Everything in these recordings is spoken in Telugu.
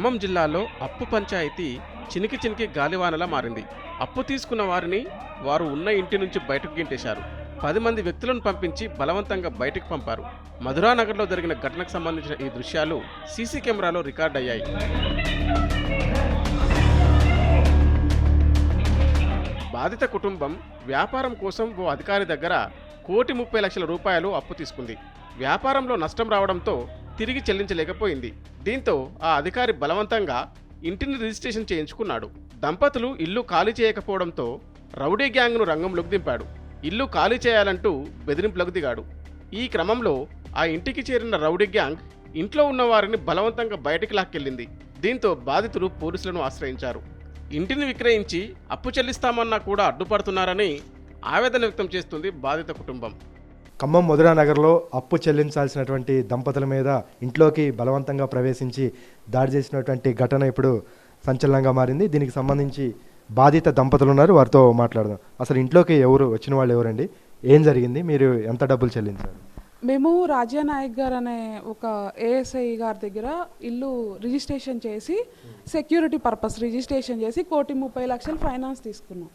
ఖమ్మం జిల్లాలో అప్పు పంచాయతీ చినికి చినికి గాలివానలా మారింది. అప్పు తీసుకున్న వారిని వారు ఉన్న ఇంటి నుంచి బయటకు గింటేశారు. పది మంది వ్యక్తులను పంపించి బలవంతంగా బయటకు పంపారు. మధురానగర్లో జరిగిన ఘటనకు సంబంధించిన ఈ దృశ్యాలు సీసీ కెమెరాలో రికార్డ్ అయ్యాయి. బాధిత కుటుంబం వ్యాపారం కోసం ఓ అధికారి దగ్గర కోటి ముప్పై లక్షల రూపాయలు అప్పు తీసుకుంది. వ్యాపారంలో నష్టం రావడంతో తిరిగి చెల్లించలేకపోయింది. దీంతో ఆ అధికారి బలవంతంగా ఇంటిని రిజిస్ట్రేషన్ చేయించుకున్నాడు. దంపతులు ఇల్లు ఖాళీ చేయకపోవడంతో రౌడీ గ్యాంగ్ను రంగంలోకి దింపాడు ఇల్లు ఖాళీ చేయాలంటూ బెదిరింపులకు దిగాడు. ఈ క్రమంలో ఆ ఇంటికి చేరిన రౌడీ గ్యాంగ్ ఇంట్లో ఉన్న వారిని బలవంతంగా బయటికి లాక్కెళ్ళింది. దీంతో బాధితులు పోలీసులను ఆశ్రయించారు. ఇంటిని విక్రయించి అప్పు చెల్లిస్తామన్నా కూడా అడ్డుపడుతున్నారని ఆవేదన వ్యక్తం చేస్తుంది బాధిత కుటుంబం. ఖమ్మం మధురా నగర్లో అప్పు చెల్లించాల్సినటువంటి దంపతుల మీద ఇంట్లోకి బలవంతంగా ప్రవేశించి దాడి చేసినటువంటి ఘటన ఇప్పుడు సంచలనంగా మారింది. దీనికి సంబంధించి బాధిత దంపతులు ఉన్నారు. వారితో మాట్లాడదాం. అసలు ఇంట్లోకి ఎవరు వచ్చిన వాళ్ళు ఎవరండి? ఏం జరిగింది? మీరు ఎంత డబ్బులు చెల్లించారు? మేము రాజ్య నాయక్ గారు అనే ఒక ఏఎస్ఐ గారి దగ్గర ఇల్లు రిజిస్ట్రేషన్ చేసి సెక్యూరిటీ పర్పస్ రిజిస్ట్రేషన్ చేసి కోటి ముప్పై లక్షలు ఫైనాన్స్ తీసుకున్నాం.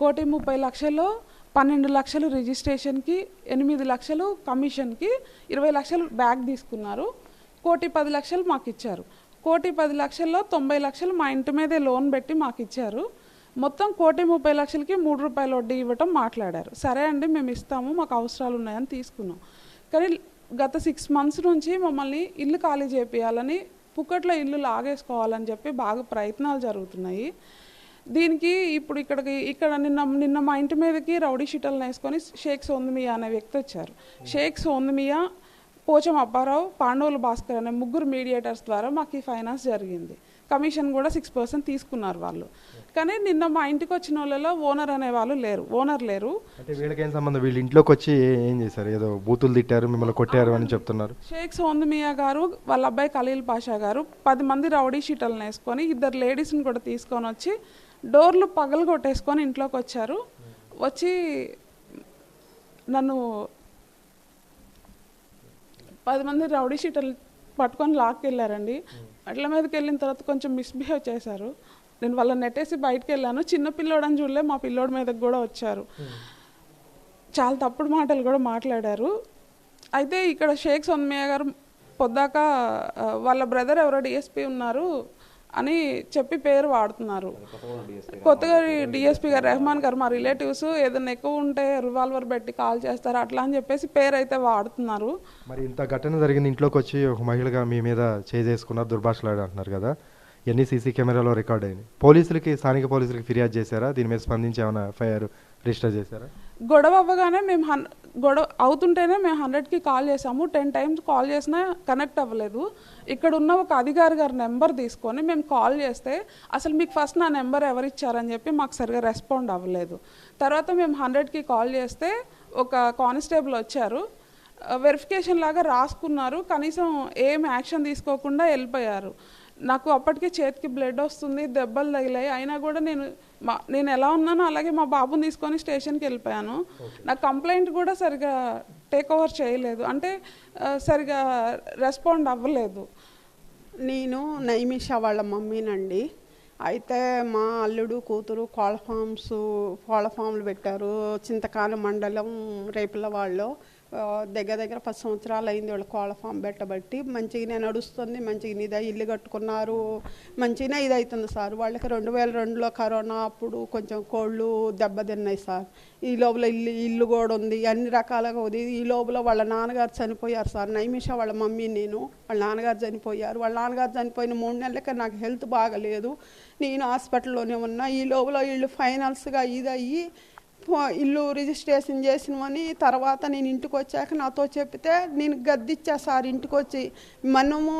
కోటి ముప్పై లక్షల్లో పన్నెండు లక్షలు రిజిస్ట్రేషన్కి ఎనిమిది లక్షలు కమిషన్కి ఇరవై లక్షలు బ్యాగ్ తీసుకున్నారు. కోటి పది లక్షలు మాకు ఇచ్చారు కోటి పది లక్షల్లో తొంభై లక్షలు మా ఇంటి మీదే లోన్ పెట్టి మాకు ఇచ్చారు మొత్తం కోటి ముప్పై లక్షలకి మూడు రూపాయలు వడ్డీ ఇవ్వటం మాట్లాడారు. సరే అండి మేము ఇస్తాము మాకు అవసరాలు ఉన్నాయని తీసుకున్నాం. కానీ గత సిక్స్ మంత్స్ నుంచి మమ్మల్ని ఇల్లు ఖాళీ చేపియాలని పుక్కట్లో ఇల్లు లాగేసుకోవాలని చెప్పి బాగా ప్రయత్నాలు జరుగుతున్నాయి. దీనికి ఇప్పుడు ఇక్కడికి ఇక్కడ నిన్న నిన్న మా ఇంటి మీదకి రౌడీ షీటలను వేసుకొని షేక్ సోందమియా అనే వ్యక్తి వచ్చారు. షేక్ సోందమియా పోచం అప్పారావు పాండవులు భాస్కర్ అనే ముగ్గురు మీడియేటర్స్ ద్వారా మాకు ఈ ఫైనాన్స్ జరిగింది. కమిషన్ కూడా సిక్స్ పర్సెంట్ తీసుకున్నారు వాళ్ళు. కానీ నిన్న మా ఇంటికి వచ్చిన వాళ్ళలో ఓనర్ అనే వాళ్ళు లేరు ఓనర్ లేరు. అంటే వీళ్ళకేం సంబంధం? వీళ్ళు ఇంట్లోకి వచ్చి ఏ- ఏం చేశారు? ఏదో బూతులు తిట్టారు మిమ్మల్ని కొట్టారు అని చెప్తున్నారు. షేక్ సోందమియా గారు వాళ్ళ అబ్బాయి ఖలీల్ పాషా గారు పది మంది రౌడీ షీటలను వేసుకొని ఇద్దరు లేడీస్ని కూడా తీసుకొని వచ్చి డోర్లు పగలు కొట్టేసుకొని ఇంట్లోకి వచ్చారు. వచ్చి నన్ను పది మంది రౌడీ షీటర్లు పట్టుకొని లాక్కెళ్ళారండి. అట్ల మీదకి వెళ్ళిన తర్వాత కొంచెం మిస్బిహేవ్ చేశారు. నేను వాళ్ళని నెట్టేసి బయటకు వెళ్ళాను చిన్న పిల్లోడని చూడలే మా పిల్లోడి మీదకి కూడా వచ్చారు. చాలా తప్పుడు మాటలు కూడా మాట్లాడారు. అయితే ఇక్కడ షేక్ సొన్మయ్య గారు పొద్దాక వాళ్ళ బ్రదర్ ఎవరో డిఎస్పీ ఉన్నారు. అని చెప్పి పేరు వాడుతున్నారు. కొత్తగా డిఎస్పీ గారు. రెహమాన్ గారు మా రిలేటివ్స్ ఏదైనా ఎక్కువ ఉంటే రివాల్వర్ పెట్టి కాల్ చేస్తారు అట్లా అని చెప్పేసి పేరు అయితే వాడుతున్నారు. మరి ఇంత ఘటన జరిగింది ఇంట్లోకి వచ్చి ఒక మహిళగా మీ మీద చేసుకున్నారు దుర్భాషలాడు అంటున్నారు కదా. ఎన్ని సీసీ కెమెరాలో రికార్డ్ అయింది పోలీసులకి స్థానిక పోలీసులకి ఫిర్యాదు చేశారా? దీని మీద స్పందించి ఏమైనా ఎఫ్ఐఆర్ రిజిస్టర్ చేశారా? గొడవ అవ్వగానే మేము హన్ గొడవ అవుతుంటేనే మేము హండ్రెడ్కి కాల్ చేసాము టెన్ టైమ్స్ కాల్ చేసినా కనెక్ట్ అవ్వలేదు. ఇక్కడ ఉన్న ఒక అధికారి గారి నెంబర్ తీసుకొని మేము కాల్ చేస్తే అసలు మీకు ఫస్ట్ నా నెంబర్ ఎవరు ఇచ్చారని చెప్పి మాకు సరిగా రెస్పాండ్ అవ్వలేదు. తర్వాత మేము హండ్రెడ్కి కాల్ చేస్తే ఒక కానిస్టేబుల్ వచ్చారు. వెరిఫికేషన్ లాగా రాసుకున్నారు. కనీసం ఏం యాక్షన్ తీసుకోకుండా వెళ్ళిపోయారు. నాకు అప్పటికే చేతికి బ్లడ్ వస్తుంది దెబ్బలు తగిలాయి. అయినా కూడా నేను మా నేను ఎలా ఉన్నానో అలాగే మా బాబుని తీసుకొని స్టేషన్కి వెళ్ళిపోయాను. నా కంప్లైంట్ కూడా సరిగా టేక్ ఓవర్ చేయలేదు. అంటే సరిగా రెస్పాండ్ అవ్వలేదు. నేను నైమిష వాళ్ళ మమ్మీనండి. అయితే మా అల్లుడు కూతురు కోళ్ళ ఫామ్స్ కోళ్ళ ఫామ్లు పెట్టారు. చింతకాల మండలం రేపుల వాళ్ళు. దగ్గర దగ్గర పది సంవత్సరాలు అయింది వాళ్ళ కోళ్ళ ఫామ్ పెట్టబట్టి. మంచిగానే నడుస్తుంది మంచిగా ఇదే ఇల్లు కట్టుకున్నారు. మంచిగానే ఇది అవుతుంది సార్. వాళ్ళకి రెండు వేల రెండులో కరోనా అప్పుడు కొంచెం కోళ్ళు దెబ్బతిన్నాయి సార్. ఈ లోపల ఇల్లు ఇల్లు కూడా ఉంది. అన్ని రకాలుగా ఉంది. ఈ లోపల వాళ్ళ నాన్నగారు చనిపోయారు సార్. నైమిష వాళ్ళ మమ్మీ నేను వాళ్ళ నాన్నగారు చనిపోయారు. వాళ్ళ నాన్నగారు చనిపోయిన మూడు నెలలకే నాకు హెల్త్ బాగలేదు. నేను హాస్పిటల్లోనే ఉన్నా. ఈ లోపల వీళ్ళు ఫైనల్స్గా ఇది అయ్యి ఇల్లు రిజిస్ట్రేషన్ చేసినవని తర్వాత నేను ఇంటికి వచ్చాక నాతో చెప్తే నేను గద్దిచ్చా సార్ ఇంటికి వచ్చి మనము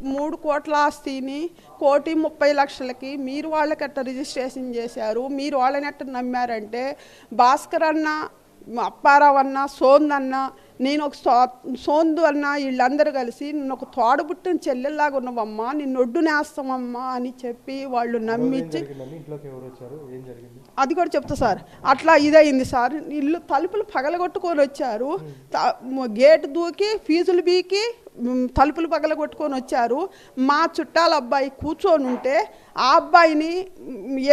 మూడు కోట్ల ఆస్తిని కోటి ముప్పై లక్షలకి మీరు వాళ్ళకట్ట రిజిస్ట్రేషన్ చేశారు? మీరు వాళ్ళని ఎట్ట నమ్మారంటే భాస్కర్ అన్న అప్పారావు అన్న సోంద్ నేను ఒక సో సోందు అన్న వీళ్ళందరూ కలిసి నిన్ను ఒక తోడబుట్టిన చెల్లెల్లాగా ఉన్నవమ్మా నిన్ను ఒడ్డు నేస్తామమ్మా అని చెప్పి వాళ్ళు నమ్మించి అది కూడా చెప్తా సార్. అట్లా ఇదయింది సార్. ఇల్లు తలుపులు పగలగొట్టుకొని వచ్చారు. గేట్ దూకి ఫీజులు బీకి తలుపులు పగల కొట్టుకొని వచ్చారు. మా చుట్టాల అబ్బాయి కూర్చొని ఉంటే ఆ అబ్బాయిని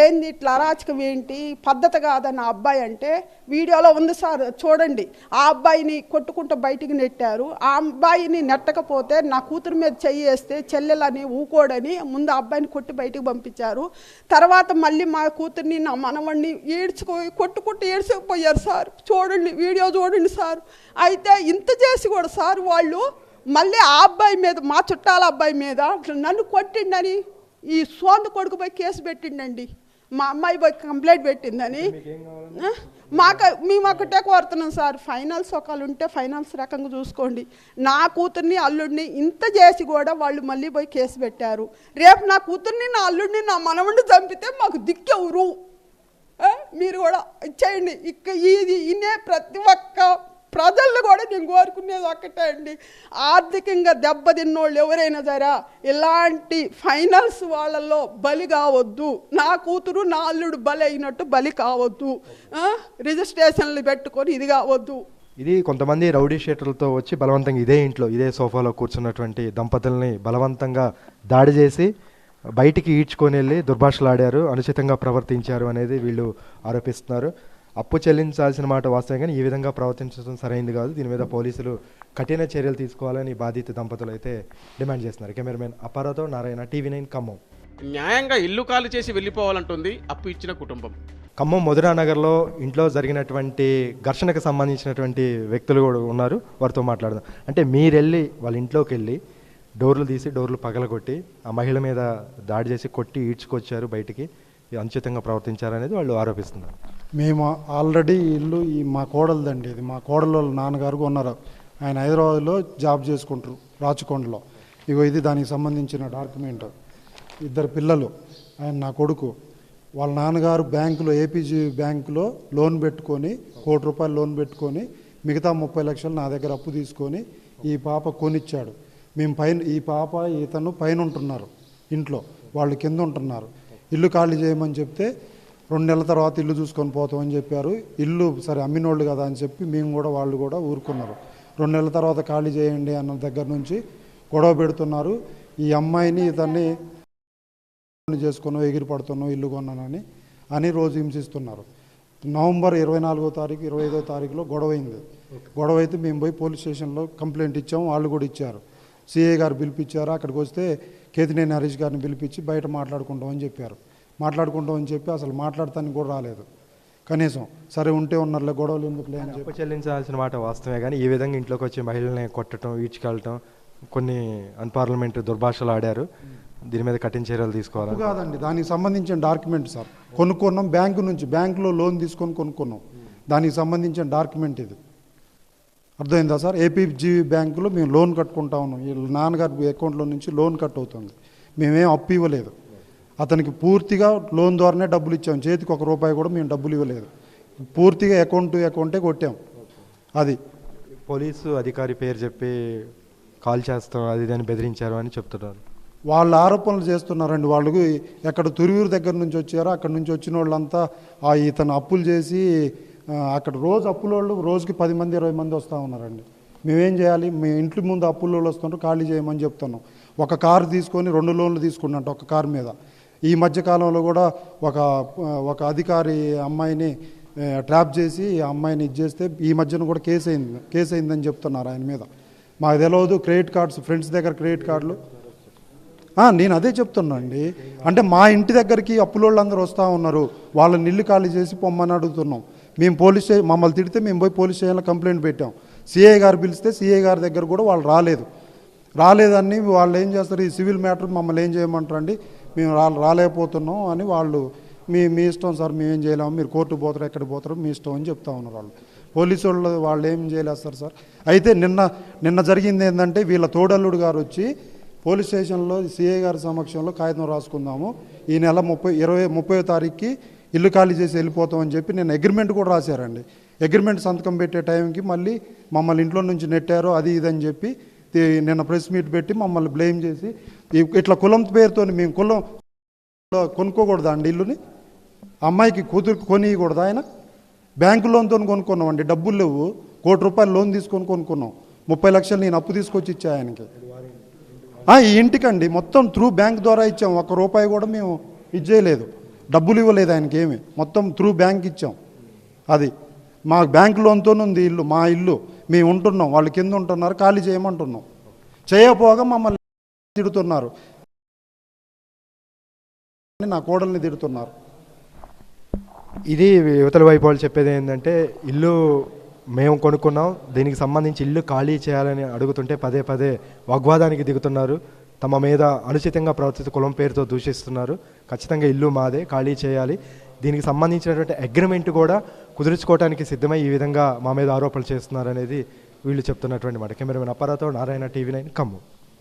ఏంది ఇట్లా అరాచకం ఏంటి పద్ధతి కాదని ఆ అబ్బాయి అంటే వీడియోలో ఉంది సార్ చూడండి. ఆ అబ్బాయిని కొట్టుకుంటూ బయటికి నెట్టారు. ఆ అబ్బాయిని నెట్టకపోతే నా కూతురు మీద చెయ్యి వేస్తే చెల్లెలని ఊకోడని ముందు ఆ అబ్బాయిని కొట్టి బయటికి పంపించారు. తర్వాత మళ్ళీ మా కూతుర్ని నా మనవడిని ఏడ్చుకో కొట్టుకుంటూ ఏడ్చుకుపోయారు సార్. చూడండి వీడియో చూడండి సార్. అయితే ఇంత చేసి కూడా సార్ వాళ్ళు మళ్ళీ ఆ అబ్బాయి మీద మా చుట్టాల అబ్బాయి మీద నన్ను కొట్టిండని ఈ సోందు కొడుకు పోయి కేసు పెట్టిండండి. మా అమ్మాయి పోయి కంప్లైంట్ పెట్టిందని? మాకు మేము ఒకటే కోరుతున్నాం సార్. ఫైనాన్స్ ఒకళ్ళు ఉంటే ఫైనాన్స్ రకంగా చూసుకోండి. నా కూతుర్ని అల్లుడిని ఇంత చేసి కూడా వాళ్ళు మళ్ళీ పోయి కేసు పెట్టారు. రేపు నా కూతుర్ని నా అల్లుడిని నా మనవడిని చంపితే మాకు దిక్కెవరు? మీరు కూడా ఇచ్చేయండి. ఇక ఇది ఇనే ప్రతి ఒక్క ప్రజలను కూడా నేను కోరుకునేది ఒక్కటే అండి. ఆర్థికంగా దెబ్బతిన్నోళ్ళు ఎవరైనా సరే ఇలాంటి ఫైనల్స్ వాళ్ళల్లో బలి కావద్దు. నా కూతురు నా అల్లుడు బలి అయినట్టు బలి కావద్దు. రిజిస్ట్రేషన్లు పెట్టుకొని ఇది కావద్దు. ఇది కొంతమంది రౌడీ షీటర్లతో వచ్చి బలవంతంగా ఇదే ఇంట్లో ఇదే సోఫాలో కూర్చున్నటువంటి దంపతుల్ని బలవంతంగా దాడి చేసి బయటికి ఈడ్చుకొని వెళ్ళి దుర్భాషలాడారు అనుచితంగా ప్రవర్తించారు అనేది వీళ్ళు ఆరోపిస్తున్నారు. అప్పు చెల్లించాల్సిన మాట వాస్తవం కానీ ఈ విధంగా ప్రవర్తించడం సరైంది కాదు. దీని మీద పోలీసులు కఠిన చర్యలు తీసుకోవాలని బాధిత దంపతులు అయితే డిమాండ్ చేస్తున్నారు. కెమెరామెన్ అపారాతో నారాయణ టీవీ నైన్ ఖమ్మం. న్యాయంగా ఇల్లు ఖాళీ చేసి వెళ్ళిపోవాలంటుంది అప్పు ఇచ్చిన కుటుంబం. ఖమ్మం మధురా నగర్లో ఇంట్లో జరిగినటువంటి ఘర్షణకు సంబంధించినటువంటి వ్యక్తులు కూడా ఉన్నారు. వారితో మాట్లాడదాం. అంటే మీరెళ్ళి వాళ్ళ ఇంట్లోకి వెళ్ళి డోర్లు తీసి డోర్లు పగలగొట్టి ఆ మహిళ మీద దాడి చేసి కొట్టి ఈడ్చుకొచ్చారు బయటికి అనుచితంగా ప్రవర్తించారనేది వాళ్ళు ఆరోపిస్తున్నారు. మేము ఆల్రెడీ ఇల్లు ఈ మా కోడలదండి ఇది. మా కోడలు వాళ్ళ నాన్నగారు ఉన్నారు. ఆయన హైదరాబాద్లో జాబ్ చేసుకుంటారు రాచకొండలో. ఇగో ఇది దానికి సంబంధించిన డాక్యుమెంట్. ఇద్దరు పిల్లలు ఆయన నా కొడుకు. వాళ్ళ నాన్నగారు బ్యాంకులో ఏపీజీ బ్యాంకులో లోన్ పెట్టుకొని కోటి రూపాయలు లోన్ పెట్టుకొని మిగతా ముప్పై లక్షలు నా దగ్గర అప్పు తీసుకొని ఈ పాప కొనిచ్చాడు. మేము పైన ఈ పాప ఇతను పైన ఉంటున్నారు ఇంట్లో. వాళ్ళు కింద ఉంటున్నారు. ఇల్లు ఖాళీ చేయమని చెప్తే రెండు నెలల తర్వాత ఇల్లు చూసుకొని పోతామని చెప్పారు. ఇల్లు సరే అమ్మినోళ్ళు కదా అని చెప్పి మేము కూడా వాళ్ళు కూడా ఊరుకున్నారు. రెండు నెలల తర్వాత ఖాళీ చేయండి అన్న దగ్గర నుంచి గొడవ పెడుతున్నారు. ఈ అమ్మాయిని ఇతన్ని చేసుకున్నావు ఎగిరి పడుతున్నావు ఇల్లు కొన్నానని అని రోజు హింసిస్తున్నారు. నవంబర్ ఇరవై నాలుగో తారీఖు ఇరవై ఐదో తారీఖులో గొడవ అయింది. గొడవ అయితే మేము పోయి పోలీస్ స్టేషన్లో కంప్లైంట్ ఇచ్చాము వాళ్ళు కూడా ఇచ్చారు. సిఐ గారు పిలిపించారు అక్కడికి వస్తే కేతినేని హరీష్ గారిని పిలిపించి బయట మాట్లాడుకుంటామని చెప్పారు. మాట్లాడుకుంటామని చెప్పి అసలు మాట్లాడటానికి కూడా రాలేదు. కనీసం సరే ఉంటే ఉన్నారులే గొడవలు ఎందుకులే అని చెప్పి. చెల్లించాల్సిన మాట వాస్తవమే కానీ ఈ విధంగా ఇంట్లోకి వచ్చి మహిళల్ని కొట్టడం ఈడ్చుకెళ్ళటం కొన్ని అన్పార్లమెంట్ దుర్భాషలు ఆడారు. దీని మీద కఠిన చర్యలు తీసుకోవాలి? కాదండి. దానికి సంబంధించిన డాక్యుమెంట్ సార్. కొనుక్కున్నాం బ్యాంకు నుంచి బ్యాంకులో లోన్ తీసుకొని కొనుక్కున్నాం. దానికి సంబంధించిన డాక్యుమెంట్ ఇది. అర్థమైందా సార్? ఏపీజీ బ్యాంకులో మేము లోన్ కట్టుకుంటా ఉన్నాం. నాన్నగారి అకౌంట్లో నుంచి లోన్ కట్ అవుతుంది. మేమేం అప్పు ఇవ్వలేదు. అతనికి పూర్తిగా లోన్ ద్వారానే డబ్బులు ఇచ్చాం. చేతికి ఒక రూపాయి కూడా మేము డబ్బులు ఇవ్వలేదు. పూర్తిగా అకౌంట్ టు అకౌంటే కొట్టాం. అది. పోలీసు అధికారి పేరు చెప్పి కాల్ చేస్తాం అది ఇది అని బెదిరించారు అని చెప్తున్నారు. వాళ్ళ ఆరోపణలు చేస్తున్నారండి. వాళ్ళు ఎక్కడ తురియూరు దగ్గర నుంచి వచ్చారో అక్కడ నుంచి వచ్చిన వాళ్ళంతా ఆ ఇతను అప్పులు చేసి అక్కడ రోజు అప్పుల వాళ్ళు రోజుకి పది మంది ఇరవై మంది వస్తూ ఉన్నారండి. మేమేం చేయాలి? మీ ఇంటి ముందు అప్పుల వాళ్ళు వస్తుంటారు ఖాళీ చేయమని చెప్తున్నాం. ఒక కారు తీసుకొని రెండు లోన్లు తీసుకున్నట్టు ఒక కారు మీద. ఈ మధ్యకాలంలో కూడా ఒక ఒక అధికారి అమ్మాయిని ట్రాప్ చేసి ఆ అమ్మాయిని ఇది చేస్తే ఈ మధ్యన కూడా కేసు అయింది కేసు అయిందని చెప్తున్నారు ఆయన మీద. మాకు తెలియదు క్రెడిట్ కార్డ్స్ ఫ్రెండ్స్ దగ్గర క్రెడిట్ కార్డులు. నేను అదే చెప్తున్నా అండి. అంటే మా ఇంటి దగ్గరికి అప్పులోళ్ళు అందరూ వస్తూ ఉన్నారు. వాళ్ళని ఇల్లు ఖాళీ చేసి పొమ్మని అడుగుతున్నాం. మేము పోలీస్ స్టేషన్ మమ్మల్ని తిడితే మేము పోయి పోలీస్ స్టేషన్లో కంప్లైంట్ పెట్టాం. సిఐ గారు పిలిస్తే సిఐ గారి దగ్గర కూడా వాళ్ళు రాలేదు. రాలేదని వాళ్ళు ఏం చేస్తారు? ఈ సివిల్ మ్యాటర్ మమ్మల్ని ఏం చేయమంటారు అండి? మేము రా రాలేకపోతున్నాం అని వాళ్ళు మీ మీ ఇష్టం సార్ మేము ఏం చేయలేము మీరు కోర్టు పోతారు ఎక్కడ పోతారో మీ ఇష్టం అని చెప్తా ఉన్నారు వాళ్ళు. పోలీసు వాళ్ళు వాళ్ళు ఏం చేయలేస్తారు సార్ అయితే నిన్న నిన్న జరిగింది ఏంటంటే వీళ్ళ తోడల్లుడు గారు వచ్చి పోలీస్ స్టేషన్లో సిఐ గారి సమక్షంలో కాగితం రాసుకుందాము. ఈ నెల ముప్పై ఇరవై ముప్పై తారీఖుకి ఇల్లు ఖాళీ చేసి వెళ్ళిపోతామని చెప్పి నేను అగ్రిమెంట్ కూడా రాశారండి. అగ్రిమెంట్ సంతకం పెట్టే టైంకి మళ్ళీ మమ్మల్ని ఇంట్లో నుంచి నెట్టారు అది ఇది అని చెప్పి నిన్న ప్రెస్ మీట్ పెట్టి మమ్మల్ని బ్లేమ్ చేసి ఇట్లా కులం పేరుతో మేము కులం కొనుక్కోకూడదా అండి ఇల్లుని. అమ్మాయికి కూతురు కొనియకూడదు ఆయన. బ్యాంకు లోన్తో కొనుక్కున్నాం అండి డబ్బులు లేవు. కోటి రూపాయలు లోన్ తీసుకొని కొనుక్కున్నాం. ముప్పై లక్షలు నేను అప్పు తీసుకొచ్చి ఇచ్చా ఆయనకి. ఈ ఇంటికండి. మొత్తం త్రూ బ్యాంక్ ద్వారా ఇచ్చాం. ఒక్క రూపాయి కూడా మేము ఇచ్చేయలేదు డబ్బులు ఇవ్వలేదు ఆయనకి ఏమి. మొత్తం త్రూ బ్యాంక్ ఇచ్చాం. అది. మా బ్యాంక్ లోన్తో ఉంది ఇల్లు మా ఇల్లు. మేము ఉంటున్నాం వాళ్ళు కింద ఉంటున్నారు ఖాళీ చేయమంటున్నాం. చేయకపోగా మమ్మల్ని తిడుతున్నారు. నా కోడల్ని తిడుతున్నారు. ఇది యువతల వైపు వాళ్ళు చెప్పేది ఏంటంటే ఇల్లు మేము కొనుక్కున్నాం దీనికి సంబంధించి ఇల్లు ఖాళీ చేయాలని అడుగుతుంటే పదే పదే వాగ్వాదానికి దిగుతున్నారు. తమ మీద అనుచితంగా ప్రవర్తిస్తూ కులం పేరుతో దూషిస్తున్నారు. ఖచ్చితంగా ఇల్లు మాదే ఖాళీ చేయాలి. దీనికి సంబంధించినటువంటి అగ్రిమెంట్ కూడా కుదుర్చుకోవడానికి సిద్ధమై ఈ విధంగా మా మీద ఆరోపణలు చేస్తున్నారనేది వీళ్ళు చెప్తున్నటువంటి మాట. కెమెరామెన్ అప్పారాతో నారాయణ టీవీ నైన్ ఖమ్మం.